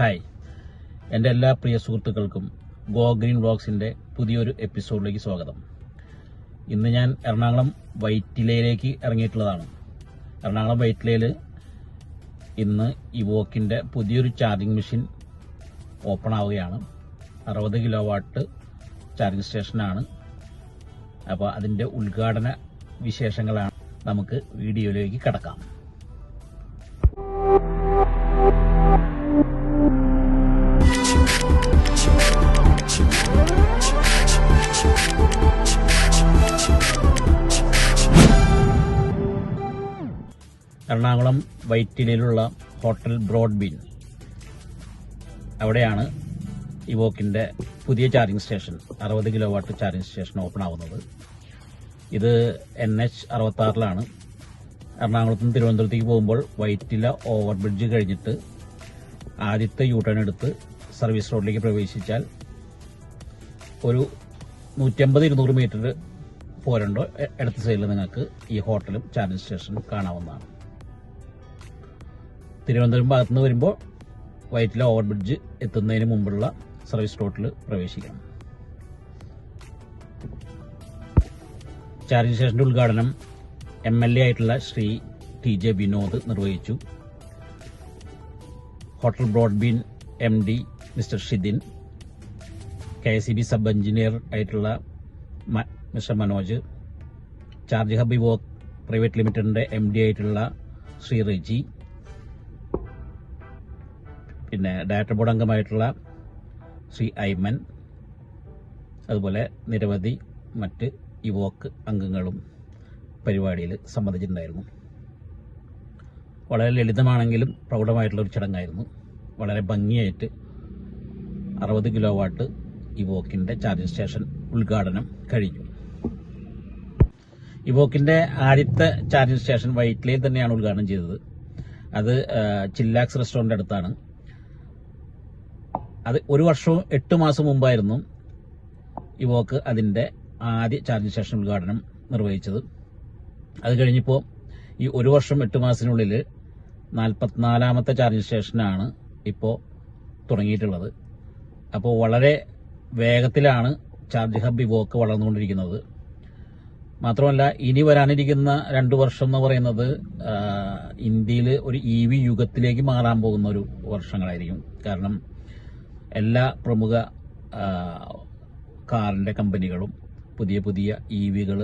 Hi. എന്റെ എല്ലാ പ്രിയ സുഹൃത്തുക്കൾക്കും ഗോ ഗ്രീൻ വ്ളോഗ്സിന്റെ പുതിയൊരു എപ്പിസോഡിലേക്ക് സ്വാഗതം. ഇന്ന് ഞാൻ എറണാകുളം വൈറ്റിലയിലേക്ക് ഇറങ്ങിയിട്ടുള്ളതാണ്. എറണാകുളം വൈറ്റിലയിൽ ഇന്ന് ഇവോക്കിന്റെ പുതിയൊരു ചാർജിങ് മെഷീൻ ഓപ്പൺ ആവുകയാണ്. അറുപത് കിലോ വാട്ട് ചാർജിങ് സ്റ്റേഷനാണ്. അപ്പോൾ അതിന്റെ ഉദ്ഘാടന വിശേഷങ്ങളാണ് നമുക്ക് വീഡിയോയിലേക്ക് കടക്കാം. എറണാകുളം വൈറ്റിലയിലുള്ള ഹോട്ടൽ ബ്രോഡ്ബീൻ. അവിടെയാണ് ഇവോക്കിന്റെ പുതിയ ചാർജിങ് സ്റ്റേഷൻ അറുപത് kilo watt charging station open ആവുന്നത്. ഇത് എൻ എച്ച് അറുപത്താറിലാണ്. എറണാകുളത്ത് നിന്ന് തിരുവനന്തപുരത്തേക്ക് പോകുമ്പോൾ വൈറ്റില ഓവർ ബ്രിഡ്ജ് കഴിഞ്ഞിട്ട് ആദ്യത്തെ യൂ ടേൺ എടുത്ത് സർവീസ് റോഡിലേക്ക് പ്രവേശിച്ചാൽ ഒരു നൂറ്റമ്പത് ഇരുന്നൂറ് മീറ്റർ പോരണ്ടോ? എടുത്ത സൈഡിൽ നിങ്ങൾക്ക് ഈ ഹോട്ടലും ചാർജിങ് സ്റ്റേഷനും കാണാവുന്നതാണ്. തിരുവനന്തപുരം ഭാഗത്ത് നിന്ന് വരുമ്പോൾ വൈറ്റില ഓവർ ബ്രിഡ്ജ് എത്തുന്നതിന് മുമ്പുള്ള സർവീസ് റോഡിൽ പ്രവേശിക്കണം. ചാർജിംഗ് സ്റ്റേഷന്റെ ഉദ്ഘാടനം എം എൽ എ ആയിട്ടുള്ള ശ്രീ ടി ജെ വിനോദ് നിർവഹിച്ചു. Hotel broadbean M D mister Shidin K S C B sub engineer ആയിട്ടുള്ള mister Manoj charge hub walk private ലിമിറ്റഡിന്റെ എം ഡി ആയിട്ടുള്ള ശ്രീ റെജി പിന്നെ ഡയറക്ടർ ബോർഡ് അംഗമായിട്ടുള്ള ശ്രീ ഐമൻ അതുപോലെ നിരവധി മറ്റ് യുവോക്ക് അംഗങ്ങളും പരിപാടിയിൽ സംബന്ധിച്ചിട്ടുണ്ടായിരുന്നു. വളരെ ലളിതമാണെങ്കിലും പ്രൗഢമായിട്ടുള്ള ഒരു ചടങ്ങായിരുന്നു. വളരെ ഭംഗിയായിട്ട് അറുപത് കിലോ വാട്ട് ഇവോക്കിന്റെ ചാർജിങ് സ്റ്റേഷൻ ഉദ്ഘാടനം കഴിഞ്ഞു. ഇവോക്കിന്റെ ആദ്യത്തെ ചാർജിംഗ് സ്റ്റേഷൻ വൈറ്റ്ലയിൽ തന്നെയാണ് ഉദ്ഘാടനം ചെയ്തത്. അത് ചില്ലാക്സ് റെസ്റ്റോറന്റ് അടുത്താണ്. അത് ഒരു വർഷവും എട്ട് മാസം മുമ്പായിരുന്നു ഇവോക്ക് അതിന്റെ ആദ്യ ചാർജിംഗ് സ്റ്റേഷൻ ഉദ്ഘാടനം നിർവഹിച്ചത്. അത് കഴിഞ്ഞിപ്പോൾ ഈ ഒരു വർഷം എട്ട് മാസത്തിനുള്ളിൽ നാൽപ്പത്തിനാലാമത്തെ ചാർജിംഗ് സ്റ്റേഷനാണ് ഇപ്പോൾ തുടങ്ങിയിട്ടുള്ളത്. അപ്പോൾ വളരെ വേഗത്തിലാണ് ചാർജ് ഹബ് ഇവോക്ക് വളർന്നുകൊണ്ടിരിക്കുന്നത്. മാത്രമല്ല ഇനി വരാനിരിക്കുന്ന രണ്ടു വർഷം എന്ന് പറയുന്നത് ഇന്ത്യയിൽ ഒരു ഇ വി യുഗത്തിലേക്ക് മാറാൻ പോകുന്ന ഒരു വർഷങ്ങളായിരിക്കും. കാരണം എല്ലാ പ്രമുഖ കാറിന്റെ കമ്പനികളും പുതിയ പുതിയ ഇ വികൾ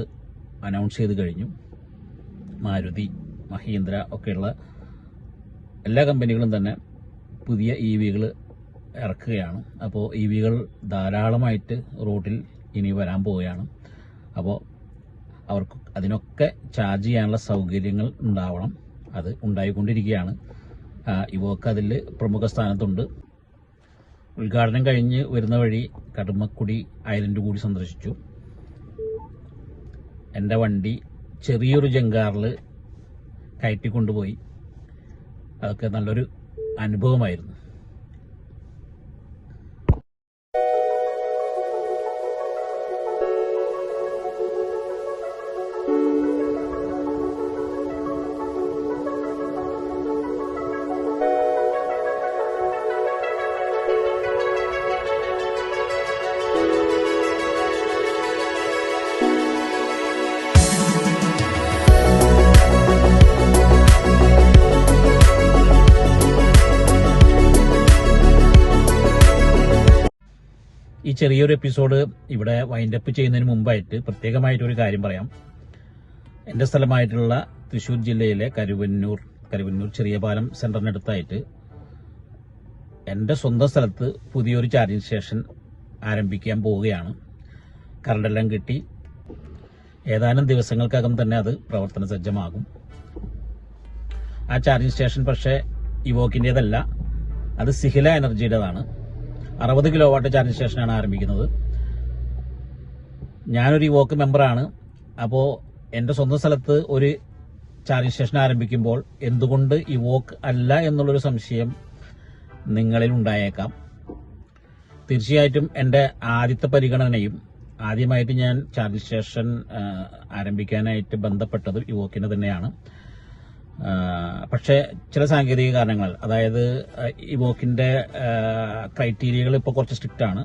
അനൗൺസ് ചെയ്ത് കഴിഞ്ഞു. മാരുതി മഹീന്ദ്ര ഒക്കെയുള്ള എല്ലാ കമ്പനികളും തന്നെ പുതിയ ഇ വികൾ ഇറക്കുകയാണ്. അപ്പോൾ ഇ വികൾ ധാരാളമായിട്ട് റോഡിൽ ഇനി വരാൻ പോവുകയാണ്. അപ്പോൾ അവർക്ക് അതിനൊക്കെ ചാർജ് ചെയ്യാനുള്ള സൗകര്യങ്ങൾ ഉണ്ടാവണം. അത് ഉണ്ടായിക്കൊണ്ടിരിക്കുകയാണ്. ഇവൊക്കെ അതിൽ പ്രമുഖ സ്ഥാനത്തുണ്ട്. ഉദ്ഘാടനം കഴിഞ്ഞ് വരുന്ന വഴി കടുമക്കുടി ഐലൻഡ് കൂടി സന്ദർശിച്ചു. എന്റെ വണ്ടി ചെറിയൊരു ജങ്കാറിൽ കയറ്റിക്കൊണ്ടുപോയി. അതൊക്കെ നല്ലൊരു അനുഭവമായിരുന്നു. ഈ ചെറിയൊരു എപ്പിസോഡ് ഇവിടെ വൈൻഡപ്പ് ചെയ്യുന്നതിന് മുമ്പായിട്ട് പ്രത്യേകമായിട്ട് ഒരു കാര്യം പറയാം. എന്റെ സ്ഥലമായിട്ടുള്ള തൃശൂർ ജില്ലയിലെ കരുവന്നൂർ കരുവന്നൂർ ചെറിയ പാലം സെന്ററിനടുത്തായിട്ട് എന്റെ സ്വന്തം സ്ഥലത്ത് പുതിയൊരു ചാർജിങ് സ്റ്റേഷൻ ആരംഭിക്കാൻ പോവുകയാണ്. കറണ്ടെല്ലാം കിട്ടി. ഏതാനും ദിവസങ്ങൾക്കകം തന്നെ അത് പ്രവർത്തന സജ്ജമാകും. ആ ചാർജിങ് സ്റ്റേഷൻ പക്ഷേ ഇവോക്കിന്റേതല്ല അത് സിഹില എനർജിയുടേതാണ് അറുപത് കിലോ വാട്ട് ചാർജ് സ്റ്റേഷനാണ് ആരംഭിക്കുന്നത്. ഞാനൊരു വോക്ക് മെമ്പറാണ് അപ്പോൾ എന്റെ സ്വന്തം സ്ഥലത്ത് ഒരു ചാർജ് സ്റ്റേഷൻ ആരംഭിക്കുമ്പോൾ എന്തുകൊണ്ട് ഈ വോക്ക് അല്ല എന്നുള്ളൊരു സംശയം നിങ്ങളിൽ ഉണ്ടായേക്കാം. തീർച്ചയായിട്ടും എന്റെ ആദ്യത്തെ പരിഗണനയും ആദ്യമായിട്ട് ഞാൻ ചാർജ് സ്റ്റേഷൻ ആരംഭിക്കാനായിട്ട് ബന്ധപ്പെട്ടത് ഇവോക്കിന് തന്നെയാണ്. പക്ഷേ ചില സാങ്കേതിക കാരണങ്ങൾ അതായത് ഈ വോക്കിന്റെ ക്രൈറ്റീരിയകൾ ഇപ്പോൾ കുറച്ച് സ്ട്രിക്റ്റ് ആണ്.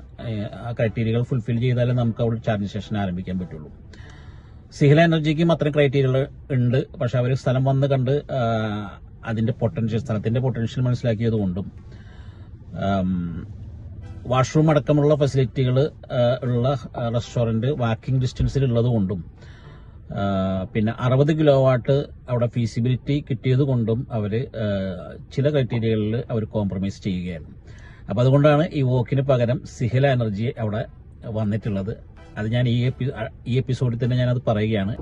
ആ ക്രൈറ്റീരിയകൾ ഫുൾഫിൽ ചെയ്താലേ നമുക്ക് അവിടെ ചാർജിങ് സ്റ്റേഷൻ ആരംഭിക്കാൻ പറ്റുള്ളൂ. സിഹില എനർജിക്കും അത്രയും ക്രൈറ്റീരിയകൾ ഉണ്ട്. പക്ഷെ അവർ സ്ഥലം വന്ന് കണ്ട് അതിന്റെ പൊട്ടൻഷ്യൽ സ്ഥലത്തിന്റെ പൊട്ടൻഷ്യൽ മനസ്സിലാക്കിയത് കൊണ്ടും വാഷ്റൂം അടക്കമുള്ള ഫെസിലിറ്റികൾ ഉള്ള റെസ്റ്റോറന്റ് വാക്കിംഗ് ഡിസ്റ്റൻസിൽ ഉള്ളത് കൊണ്ടും പിന്നെ അറുപത് കിലോ വാട്ട് അവിടെ ഫീസിബിലിറ്റി കിട്ടിയത് കൊണ്ടും അവർ ചില ക്രൈറ്റീരിയകളിൽ അവർ കോംപ്രമൈസ് ചെയ്യുകയായിരുന്നു. അപ്പോൾ അതുകൊണ്ടാണ് ഈ വോക്കിന് പകരം സിഹില എനർജി അവിടെ വന്നിട്ടുള്ളത്. അത് ഞാൻ ഈ എപ്പി- ഈ എപ്പിസോഡിൽ തന്നെ ഞാനത് പറയുകയാണ്.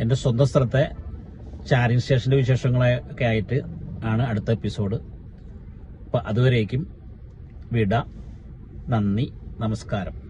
എന്റെ സ്വന്തം സ്ഥലത്തെ ചാരിങ് സ്റ്റേഷന്റെ വിശേഷങ്ങളൊക്കെ ആയിട്ട് ആണ് അടുത്ത എപ്പിസോഡ് അപ്പോൾ അതുവരേക്കും വിട നന്ദി നമസ്കാരം.